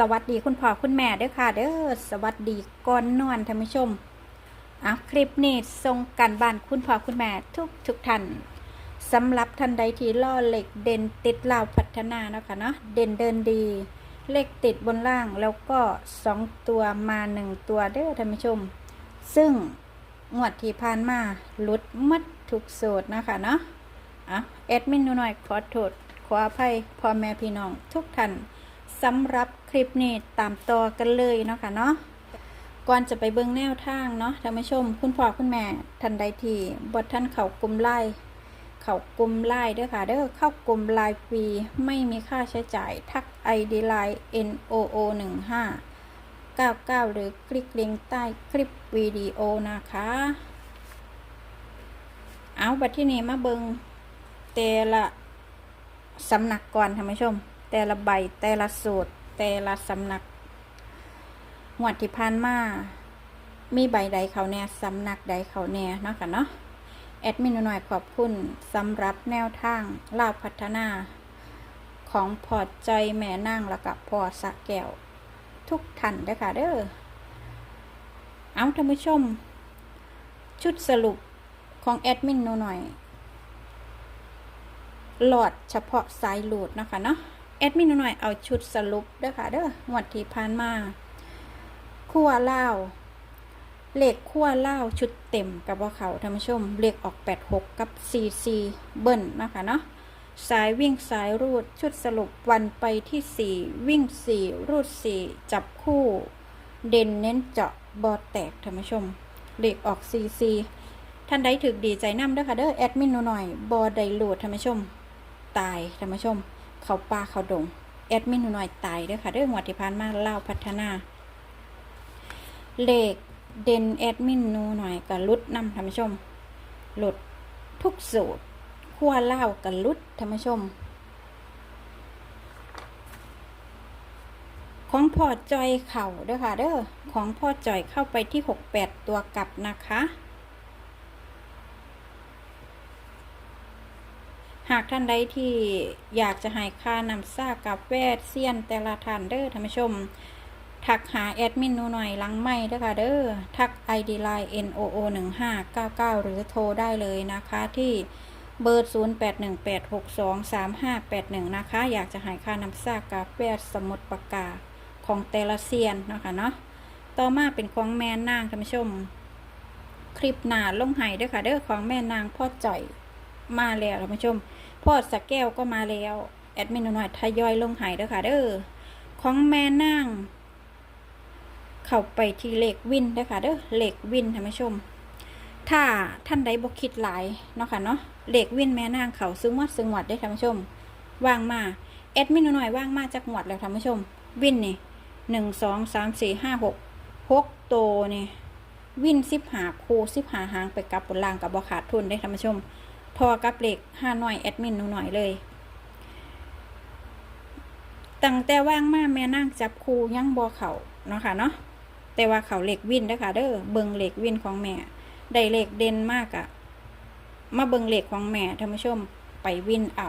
สวัสดีคุณพ่อคุณแม่เด้อค่ะเด้อสวัสดีก่อนนอนท่านผู้ชมอะคลิปนี้ส่งกันบ้านคุณพ่อคุณแม่ทุกทุกท่านสำหรับท่านใดที่ล่อเหล็กเด่นติดลาวพัฒนาเนาะค่ะเนาะเด่นเดินดีเลขติดบนล่างแล้วก็สองตัวมาหนึ่งตัวเด้อท่านผู้ชม ซึ่งงวดที่ผ่านมาหลุดมัดทุกโสดนะคะเนาะอะแอดมินดูหน่อยขอโทษขออภัยพ่อแม่พี่น้องทุกท่าน สำหรับคลิปนี้ตามต่อกันเลยเนาะค่ะเนาะก่อนจะไปเบิ่งแนวทางเนาะท่านผู้ชม คุณพ่อคุณแม่ท่านใดที่บทท่านเขากลุ่มไล่เขากลุ่มไล่เด้อค่ะเด้อเข้ากลุ่มไลน์ฟรีไม่มีค่าใช้จ่ายทัก ID ไลน์ N O O 1 5 9 9 หรือคลิกลิงก์ใต้คลิปวิดีโอนะคะ เอาบัดที่นี้มาเบิงแต่ละสำนักก่อนท่านผู้ชม แต่ละใบแต่ละสูตร แต่ละสำนักหวดที่ผ่านมา มีใบใดเขาแน่สำนักใดเขาแน่เนาะค่ะเนาะแอดมินหน่อยขอบคุณสำหรับแนวทางลาวพัฒนา ของพอใจแม่นั่งแล้วกับพอสะแก้ว ทุกท่านด้อค่ะเด้อเอาท่านผู้ชม ชุดสรุปของแอดมินหน่อยหลอดเฉพาะสายหลูดนะคะเนาะ แอดมินหน่อยเอาชุดสรุปเด้อค่ะเด้อหวดที่ผ่านมาขั้วเล่าวเลขขั้วเล่าชุดเต็มกับว่าเขาท่านผู้ชมเลขออก 86 กับ 44 เบิ้ลนะคะเนาะสายวิ่งสายรูดชุดสรุปวันไปที่ 4 วิ่ง 4 รูด 4 จับคู่ เด่นเน้นเจาะบอแตกท่านผู้ชมเลขออก 44 ท่านใดถึกดีใจน้ำเด้อค่ะเด้อแอดมินหน่อยบอไดโหลดท่านผู้ชม ตายท่านผู้ชม เขาป่าเขาดง แอดมินหนูหน่อยตายด้อค่ะเด้อหมวดที่ผ่านมาเล่าพัฒนา เลขเด่นแอดมินหนูหน่อยกับลุดนำท่านผู้ชมหลุดทุกสูตรขั้วเล่ากับลุดท่านผู้ชม ของพ่อจอยเข่าด้อค่ะเด้อของพ่อจอยเข้าไปที่68ตัวกลับนะคะ หากท่านใดที่อยากจะให้ค่านำซากับแวดเซียนแต่ละท่านเด้อท่านผู้ชม ทักหาแอดมินหนูหน่อยหลังไม่เด้อค่ะเด้อทัก ID Line N O O 1 5 9 9 หรือโทรได้เลยนะคะที่เบอร์ 0 8 1 8 6 2 3 5 8 1 นะคะ อยากจะให้ค่านำซากับแวดสมุดปากกาของแต่ละเซียนนะคะเนาะ ต่อมาเป็นของแม่นางท่านผู้ชม คลิปหนาลงไห้เด้อค่ะ เด้อของแม่นางพ่อจ่อยมาแล้วท่านผู้ชม พ่อสแก้วก็มาแล้ว แอดมินหน่อยทยอยลงไห้เด้อค่ะ เด้อของแม่นางเข้าไปที่เลขวินเด้อค่ะเด้อเลขวินท่านผู้ชม ถ้าท่านใดบ่คิดหลายเนาะค่ะเนาะเลขวินแม่นางเขาซึ่งวัดซึ่งหวัดได้ท่านผู้ชมว่างมาแอดมินหน่อยว่างมาจากหวัดแล้วท่านผู้ชม วินนี่หนึ่งสองสามสี่ห้าหกหกโตนี่วินสิบหาคูสิบหาหางไปกับบนล่างกับบ่ขาดทุนได้ท่านผู้ชม พอกับเลขห้าหน่อยแอดมินหนูหน่อยเลย ตั้งแต่ว่างมาแม่นั่งจับคูยังบอเขาเนาะค่ะเนาะแต่ว่าเขาเหล็กวินเด้อค่ะเด้อเบิงเหล็กวินของแม่ได้เหล็กเด่นมากอะมาเบิงเหล็กของแม่ท่านผู้ชมไปวินเอา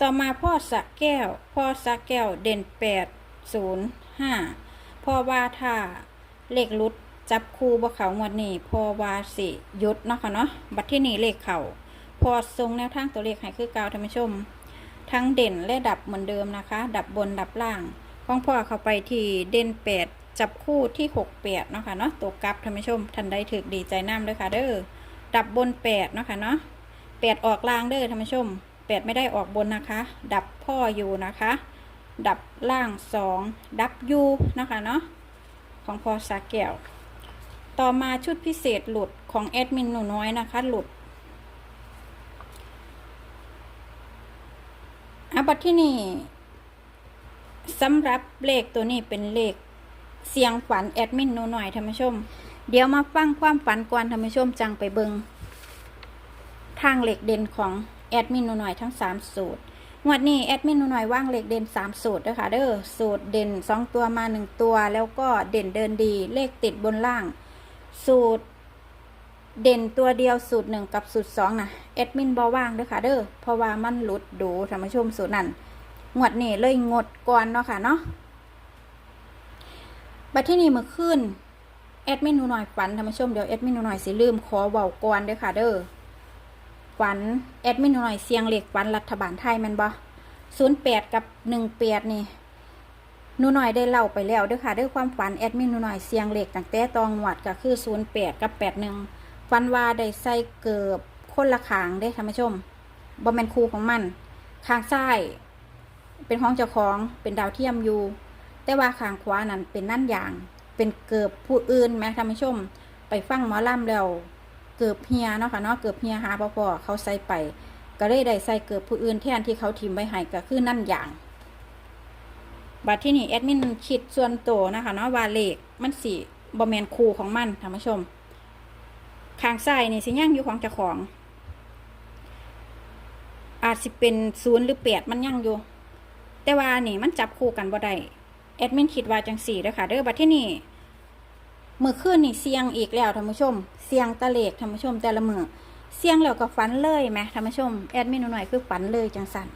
ต่อมาพ่อสะแก้ว พ่อสะแก้วเด่นแปดศูนย์ห้าพ่อว่าถ้าเหลขลุด จับคู่บ่เขางวดนี้พอวาสิยุดเนาะค่ะเนาะบัดที่นี่เลขเขาพอทรงแนวทางตัวเลขให้คือเก่าท่านผู้ชม ทั้งเด่นและดับเหมือนเดิมนะคะ ดับบนดับล่างของพ่อเข้าไปที่เด่นแปดจับคู่ที่หกแปดเนาะค่ะเนาะตัวกลับท่านผู้ชมทันได้ถึกดีใจน้ำด้วยค่ะเด้อดับบนแปดเนาะค่ะเนาะแปดออกล่างเด้อท่านผู้ชมแปดไม่ได้ออกบนนะคะ ดับพ่ออยู่นะคะ ดับล่างสองดับยูนะคะเนาะของพอสาแก้ว ต่อมาชุดพิเศษหลุดของแอดมินหนูน้อยนะคะหลุดอาบัตที่นี่สำหรับเลขตัวนี้เป็นเลขเสียงฝันแอดมินหนูหน่อยท่านผู้ชม เดี๋ยวมาฟังความฝันก่อนท่านผู้ชมจังไปเบิงทางเหล็กเด่นของแอดมินหนูหน่อยทั้งสามสูตรงวดนี้แอดมินหนูหน่อยว่างเหล็กเด่นสามสูตรด้วยค่ะเด้อสูตรเด่นสองตัวมาหนึ่งตัว แล้วก็เด่นเดินดีเลขติดบนล่าง สูตรเด่นตัวเดียวสูตรหนึ่งกับสูตรสองนะแอดมินบอว่างเด้อค่ะเด้อเพราะว่ามันหลุดดูท่านผู้ชมสูตรนั้นงวดนี้เลยงดก่อนเนาะค่ะเนาะบัดที่นี่เมื่อคืนแอดมินหนูหน่อยฝันท่านผู้ชมเดี๋ยวแอดมินหนูหน่อยสิลืมขอเบาก่อนเด้อค่ะเด้อฝันแอดมินหนูหน่อยเสียงเหล็กฝันรัฐบาลไทยมันบ่ศูนย์แปดกับหนึ่งแปดนี่ หนูหน่อยได้เล่าไปแล้วเด้วยค่ะด้วยความฝันแอดมินหนูหน่อยเสียงเหล็กตั้งแต่ตองหวัดก็คือศูนย์แปดกับแปดหนึ่งฝันว่าได้ใส่เกือบคนละขางได้ท่านผู้ชมบอมแมนคูของมันขางซ้ายเป็นห้องเจ้าของเป็นดาวเทียมอยู่ แต่ว่าขางขวานั้นเป็นนั่นอย่าง เป็นเกือบผู้อื่นไหมท่านผู้ชม ไปฟังหมอลำแล้วเกือบเฮียเนาะค่ะเนาะเกือบเฮียหาพอพ่อเขาใส่ไป ก็เลยได้ใส่เกือบผู้อื่นแทนที่เขาทิมไว้ให้ก็คือนั่นอย่าง บัดที่นี่แอดมินคิดส่วนตัวนะคะเนาะว่าเลขมันสีบอมแมนคูของมันท่านผู้ชมข้างซ้ายนี่สิย่างอยู่ของเจ้าของ อาจสิเป็นศูนย์หรือแปดมันย่างอยู่ แต่ว่านี่มันจับคู่กันบ่ได้แอดมินคิดว่าจังสี่เด้อค่ะเด้อบัดที่นี่มือคืนนี่เสียงอีกแล้วท่านผู้ชม เสียงตะเลขท่านผู้ชมแต่ละมือเสียงแล้วก็ฝันเลยไหมท่านผู้ชมแอดมินหน่อยคือฝันเลยจังสัน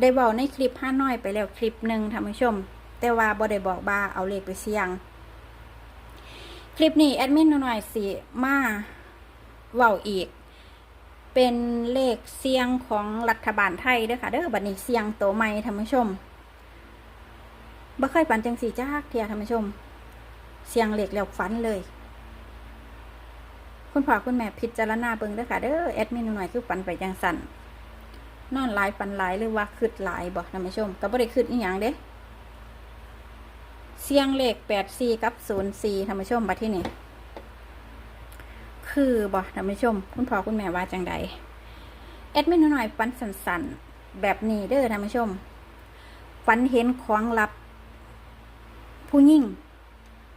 ได้บอกในคลิปห้าน้อยไปแล้วคลิปหนึ่งท่านผู้ชม แต่ว่าบ่ได้บอกบ้าเอาเลขไปเสี่ยง คลิปนี้แอดมินหน่อยสิมาเว้าอีก เป็นเลขเสียงของรัฐบาลไทยเด้อค่ะเด้อบัดนี้เสียงโตใหม่ท่านผู้ชมบ่เคยฝันจังสีจ้าเทียท่านผู้ชม เสียงเลขแล้วฝันเลย คุณพ่อคุณแม่พิจารณาเบิ่งเด้อค่ะเด้อแอดมินหน่อยคือฝันไปจังสั่น นอนหลายปันหลายหรือว่าคืดหลายบอกท่านผู้ชมก็บ่ได้คืดอีหยังเด้เสียงเลขแปดสี่กับศูนย์สี่ท่านผู้ชมบัดที่นี่คือบอกท่านผู้ชม คุณพ่อคุณแม่ว่าจังใดแอดมินหน่อยฟันสันๆ แบบนี้เด้อท่านผู้ชมฟันเห็นของลับ ผู้ยิ่ง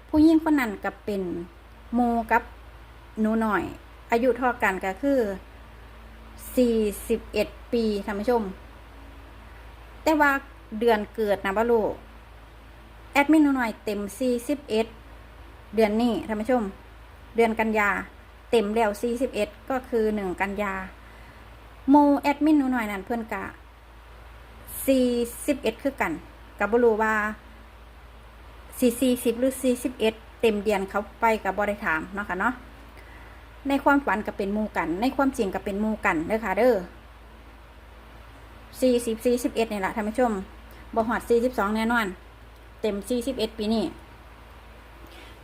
ผู้ยิ่งคนนั้นกับเป็นโมกับหนูหน่อย อายุเท่ากันก็คือ 41 ปีท่านผู้ชม แต่ว่าเดือนเกิดนะบ้าลูกแอดมินหน่อยเต็ม 41 เดือนนี้ท่านผู้ชม เดือนกันยา เต็มแล้ว 41 ก็คือ 1 กันยาโมแอดมินหน่อยนั่นเพื่อนกะ 41 คือกันกับบลูว่า40หรือ 41 เต็มเดือนเขาไปกับบริถามเนาะค่ะเนาะ ในความฝันก็เป็นมูกัน ในความจริงก็เป็นมูกันเด้อค่ะเด้อสี่สิบสี่สิบเอ็ดนี่แหละท่านผู้ชมบ่หอดสี่สิบสองแน่นอน เต็มสี่สิบเอ็ดปีนี้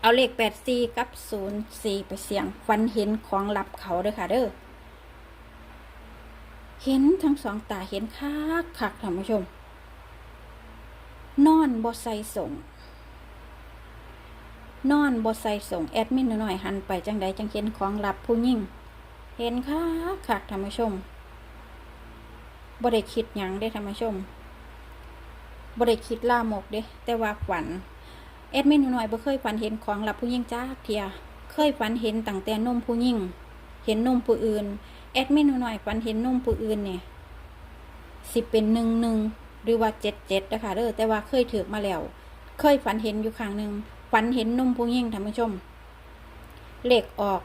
เอาเลขแปดสี่กับศูนย์สี่ไปเสียงฝันเห็นของลับเขาเด้อค่ะเด้อเห็นทั้งสองตาเห็นคักคักท่านผู้ชม นอนบ่ใส่ส่ง นอนบดใส่ส่งแอดมินหน่อยหันไปจังใดจังเห็นของลับผู้ยิ่ง เห็นค่ะคักท่านผู้ชมบ่ได้คิดหยังได้ท่านผู้ชมบ่ได้คิดล่ามกเด้ แต่ว่าฝันแอดมินหน่อยบ่เคยฝันเห็นของลับผู้ยิ่งจ้าเทีย เคยฝันเห็นตั้งแต่นมผู้ยิ่ง เห็นนมผู้อื่นแอดมินหน่อยฝันเห็นนมผู้อื่นเนี่ยสิเป็นหนึ่งหนึ่งหรือว่าเจ็ดเจ็ดนะคะเด้อแต่ว่าเคยถือมาแล้ว เคยฝันเห็นอยู่ครั้งหนึ่ง ฝันเห็นนุ่มผู้หญิงท่านผู้ชม เลขออก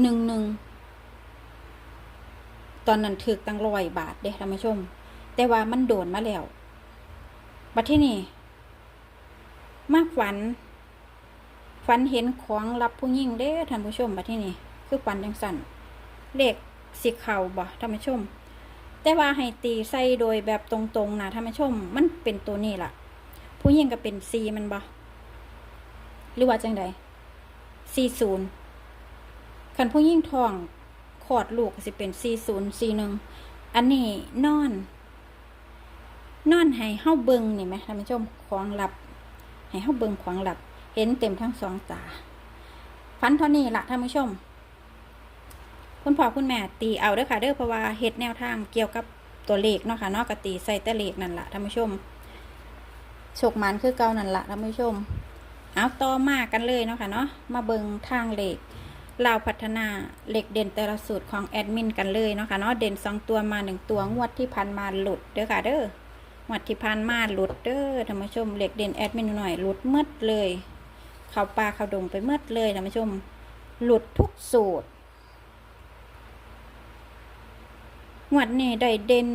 หนึ่งหนึ่งตอนนั้นถือตั้งร้อยบาทเด้ท่านผู้ชม แต่ว่ามันโดนมาแล้วบัดที่นี่มาฝัน ฝันเห็นของรับผู้หญิงเด้ท่านผู้ชมบัดที่นี่คือฝันจังสันเลขสีเข่าบ่ท่านผู้ชม แต่ว่าให้ตีใส่โดยแบบตรงๆนะท่านผู้ชม มันเป็นตัวนี้ล่ะ ผู้หญิงก็เป็นซีมันบ่ หรือว่าจังใดสี่ศูนย์ขันผู้ยิ่งทองขอดลูกสิเป็นสี่ศูนย์สี่หนึ่งอันนี้นอน นอนให้เฮาเบิงนี่ไหมท่านผู้ชมของหลับ ให้เฮาเบิงของหลับ เห็นเต็มทั้งสองตาฟันเท่านี้ละท่านผู้ชม คุณพ่อคุณแม่ตีเอาเด้อค่ะเด้อเพราะว่าเฮ็ดแนวทางเกี่ยวกับตัวเลขเนาะค่ะเนาะกตีใส่แต่เลขนั่นละท่านผู้ชมโชคมันคือเก่านั่นละท่านผู้ชม เอาต่อมากันเลยเนาะค่ะเนาะมาเบิงทางเหล็กเราพัฒนาเหล็กเด่นแต่ละสูตรของแอดมินกันเลยเนาะค่ะเนาะเด่นสองตัวมาหนึ่งตัวงวดที่พันมาหลุดเด้อค่ะเด้องวดที่พันมาหลุดเด้อท่านผู้ชมเหล็กเด่นแอดมินหน่อยหลุดมืดเลยเข้าป่าเข้าดงไปเมื่อเลยท่านผู้ชมหลุดทุกสูตร งวดนี้ได้เด่น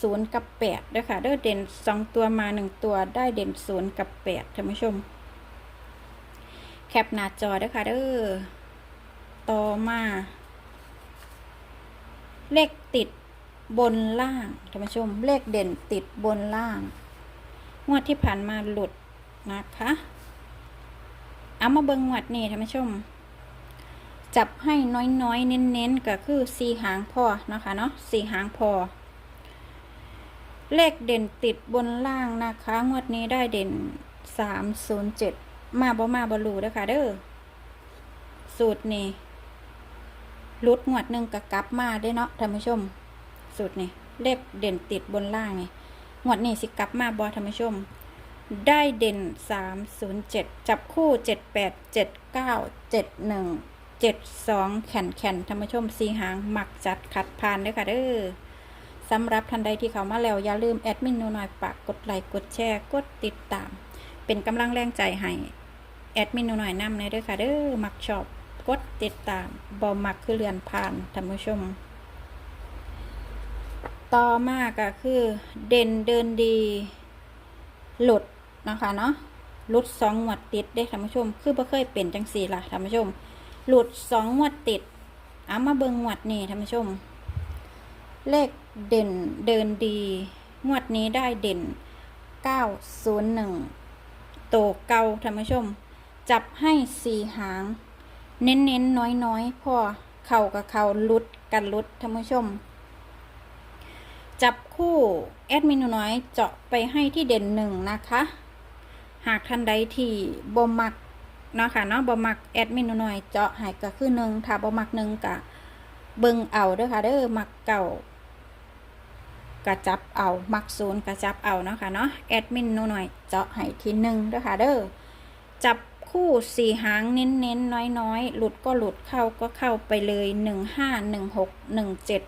ศูนย์กับแปดเด้วยค่ะเด้อเด่นสองตัวมาหนึ่งตัวได้เด่นศูนย์กับแปดท่านผู้ชม ปหน้าจอด้วยค่ะเด้อต่อมา เลขติดบนล่างท่านผู้ชม เลขเด่นติดบนล่าง งวดที่ผ่านมาหลุดนะคะเอามาเบิ่งงวดนี้ท่านผู้ชม จับให้น้อยๆ เน้นๆ ก็คือสีหางพอนะคะเนาะสีหางพอ เลขเด่นติดบนล่างนะคะ งวดนี้ได้เด่นสามศูนย์เจ็ด มาบ่มาบ่รู้เด้อค่ะ เด้อสูตรนี้ลุดงวดหนึ่งกับกลับมาได้เนาะท่านผู้ชม สูตรนี้เลขเด่นติดบนล่างนี่งวดนี้สิกลับมาบ่ท่านผู้ชม ได้เด่นสามศูนย์เจ็ดจับคู่เจ็ดแปดเจ็ดเก้าเจ็ดหนึ่งเจ็ดสองแข่นแข่นธรรมชมสีหางหมักจัดขัดผ่านด้วยค่ะเด้อสำหรับทันใดที่เขามาแล้วอย่าลืมแอดมินนหน่อยปากกดไลค์กดแชร์กดติดตาม เป็นกำลังแรงใจให้ แอดมินหนูหน่อยนำในเด้อค่ะเด้อมักชอบกดติดตามบอมักคือเรือนผ่านธรรมชม ต่อมาก็คือ เด่นเดินดี หลุดนะคะเนาะหลุดสองหมวดติดได้ท่านผู้ชม คือบ่เคยเป็นจังสี่ล่ะท่านผู้ชม หลุดสองงวดติดเอามาเบิงงวดนี้ท่านผู้ชม เลขเด่นเดินดีงวดนี้ได้เด่น 901โตเก่าท่านผู้ชม จับให้สี่หาง เน้นเน้นน้อยน้อยๆพอเข่ากับเข่าลุดกันลุดท่านผู้ชม จับคู่แอดมินน้อยเจาะไปให้ที่เด่นหนึ่งนะคะ หากท่านใดที่บ่มักเนาะค่ะเนาะบ่มักแอดมินน่อยเจาะให้ก็คือหนึ่งถ้าบ่มักหนึ่งกะเบิ่งเอาเด้อค่ะเด้อมักเก่ากะจับเอา มักศูนย์กะจับเอาเนาะค่ะเนาะแอดมินหน่อยเจาะให้ทีหนึ่งเด้อค่ะเด้อจับ คู่สี่หางเน้นเน้นน้อยน้อยๆหลุดก็หลุดเข้าก็เข้าไปเลยหนึ่งห้าหนึ่งหกหนึ่งเจ็ด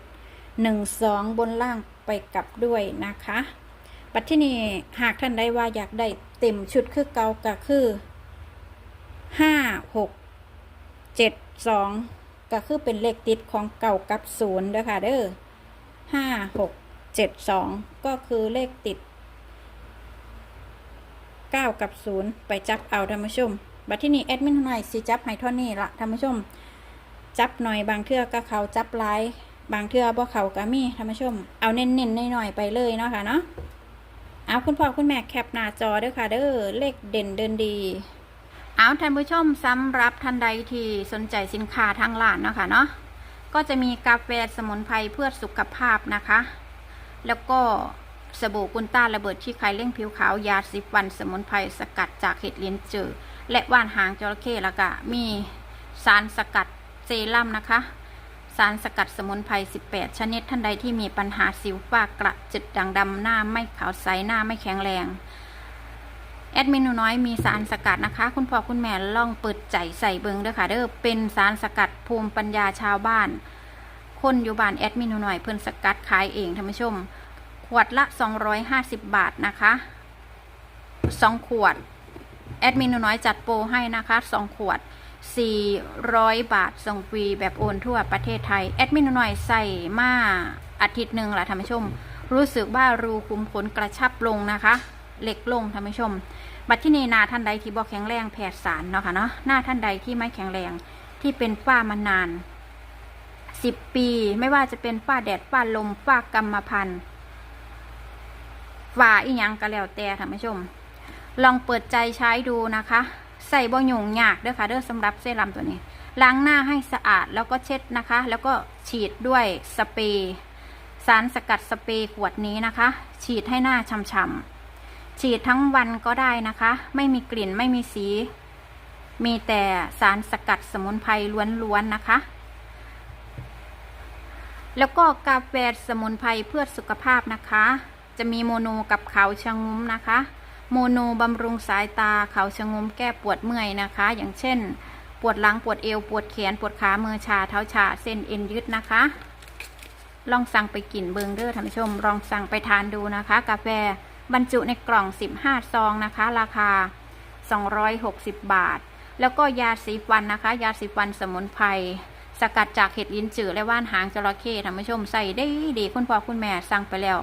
หนึ่งสองบนล่างไปกลับด้วยนะคะปัจที่นี้หากท่านใดว่าอยากได้เต็มชุดคือเก่าก็คือห้าหกเจ็ดสองก็คือเป็นเลขติดของเก่ากับศูนย์เด้อค่ะเด้อห้าหกเจ็ดสองก็คือเลขติดเก้ากับศูนย์ไปจับเอาท่านผู้ชม บัดที่นี่แอดมินหน่อยสิจับให้เท่านี้ละท่านผู้ชม จับหน่อยบางเทื่อก็เขาจับหลายบางเทื่อบ่เขาก็มีท่านผู้ชม เอาเน้นๆหน่อยๆไปเลยเนาะค่ะเนาะเอาคุณพ่อคุณแม่แคปหน้าจอเด้อค่ะ เด้อเลขเด่นเดินดีเอาท่านผู้ชมสำหรับท่านใดที่สนใจสินค้าทางร้านเนาะค่ะเนาะก็จะมีกาแฟสมุนไพรเพื่อสุขภาพนะคะ แล้วก็สบู่กุนต้าระเบิดที่ใครเร่งผิวขาวยาสิบวันสมุนไพรสกัดจากเห็ดเลี้ยนจือ และว่านหางจระเข้แล้วก็มีสารสกัดเซรั่มนะคะ สารสกัดสมุนไพร 18 ชนิดท่านใดที่มีปัญหาสิวฝ้ากระจุดด่างดำหน้าไม่ขาวใสหน้าไม่แข็งแรงแอดมินหนูน้อยมีสารสกัดนะคะ คุณพ่อคุณแม่ล่องเปิดใจใส่เบิงเด้อค่ะเด้อเป็นสารสกัดภูมิปัญญาชาวบ้าน คนอยู่บ้านแอดมินหนูน้อยเพิ่นสกัดขายเองท่านผู้ชม ขวดละ 250 บาทนะคะ 2 ขวด แอดมินหนูน้อยจัดโปรให้นะคะ 2 ขวด 400 บาทส่งฟรีแบบโอนทั่วประเทศไทย แอดมินหนูน้อยใส่มาอาทิตย์หนึ่งละท่านผู้ชม รู้สึกว่ารูคุมขนกระชับลงนะคะ เล็กลงท่านผู้ชม บัดที่นีนาท่านใดที่บอกแข็งแรงแผดสารเนาะค่ะเนาะหน้าท่านใดที่ไม่แข็งแรงที่เป็นฝ้ามานานสิบปี ไม่ว่าจะเป็นฝ้าแดดฝ้าลมฝ้ากรรมพันธุ์ฝ้าอีหยังก็แล้วแต่ท่านผู้ชม ลองเปิดใจใช้ดูนะคะ ใส่บ่ยุ่งยากเด้อค่ะเด้อสำหรับเซรั่มตัวนี้ ล้างหน้าให้สะอาดแล้วก็เช็ดนะคะ แล้วก็ฉีดด้วยสเปรย์สารสกัดสเปรย์ขวดนี้นะคะ ฉีดให้หน้าช่ำๆฉีดทั้งวันก็ได้นะคะ ไม่มีกลิ่นไม่มีสี มีแต่สารสกัดสมุนไพรล้วนๆนะคะแล้วก็กาแฟสมุนไพรเพื่อสุขภาพนะคะ จะมีโมโนกับเขาชะงุ้มนะคะ โมโนบำรุงสายตาเขาชะงมแก้ปวดเมื่อยนะคะ อย่างเช่น ปวดหลังปวดเอวปวดแขนปวดขามือชาเท้าชาเส้นเอ็นยืดนะคะ ลองสั่งไปกินเบิงเดอร์ท่านผู้ชมลองสั่งไปทานดูนะคะ กาแฟบรรจุในกล่อง 15 ซองนะคะ ราคา 260 บาท แล้วก็ยาสีฟันนะคะ ยาสีฟันสมุนไพรสกัดจากเห็ดลิ้นจือและว่านหางจระเข้ท่านผู้ชมใส่ได้ดีคุณพ่อคุณแม่สั่งไปแล้ว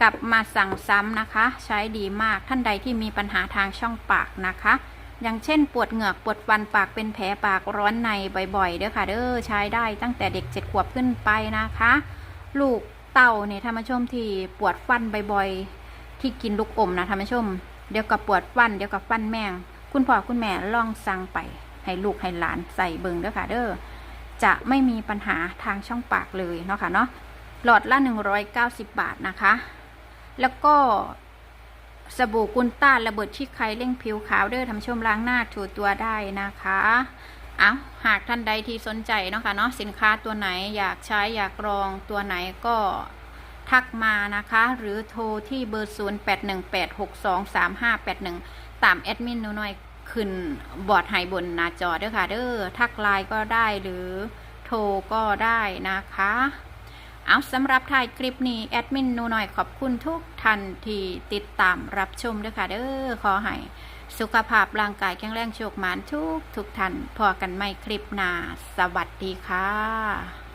กลับมาสั่งซ้ำนะคะ ใช้ดีมากท่านใดที่มีปัญหาทางช่องปากนะคะ อย่างเช่นปวดเหงือกปวดฟันปากเป็นแผลปากร้อนในบ่อยๆเด้อค่ะเด้อใช้ได้ตั้งแต่เด็กเจ็ดขวบขึ้นไปนะคะ ลูกเต่าเนี่ยท่านผู้ชมที่ปวดฟันบ่อยๆที่กินลูกอมนะท่านผู้ชม เดี๋ยวกับปวดฟันเดี๋ยวกับฟันแมงคุณพ่อคุณแม่ลองสั่งไป ให้ลูกให้หลานใส่เบิงเด้อค่ะเด้อจะไม่มีปัญหาทางช่องปากเลยเนาะค่ะเนาะหลอดละ 190 บาทนะคะ แล้วก็สบู่กุนต้านระเบิดที่ใครเร่งผิวขาวเด้อทำชมล้างหน้าถูตัวได้นะคะเอาหากท่านใดที่สนใจเนาะค่ะเนาะสินค้าตัวไหนอยากใช้อยากลองตัวไหนก็ทักมานะคะ หรือโทรที่เบอร์ 0818623581 ตามแอดมินหนูหน่อยขึ้นบอร์ดไฮบนหน้าจอเด้อค่ะเด้อทักไลน์ก็ได้หรือโทรก็ได้นะคะ เอาสำหรับถ่ายคลิปนี้ แอดมินนูหน่อยขอบคุณทุกท่านที่ติดตามรับชมด้วยค่ะเด้อขอให้สุขภาพร่างกายแข็งแรงโชคหมานทุกทุกท่านพอกันไม่คลิปหน้าสวัสดีค่ะ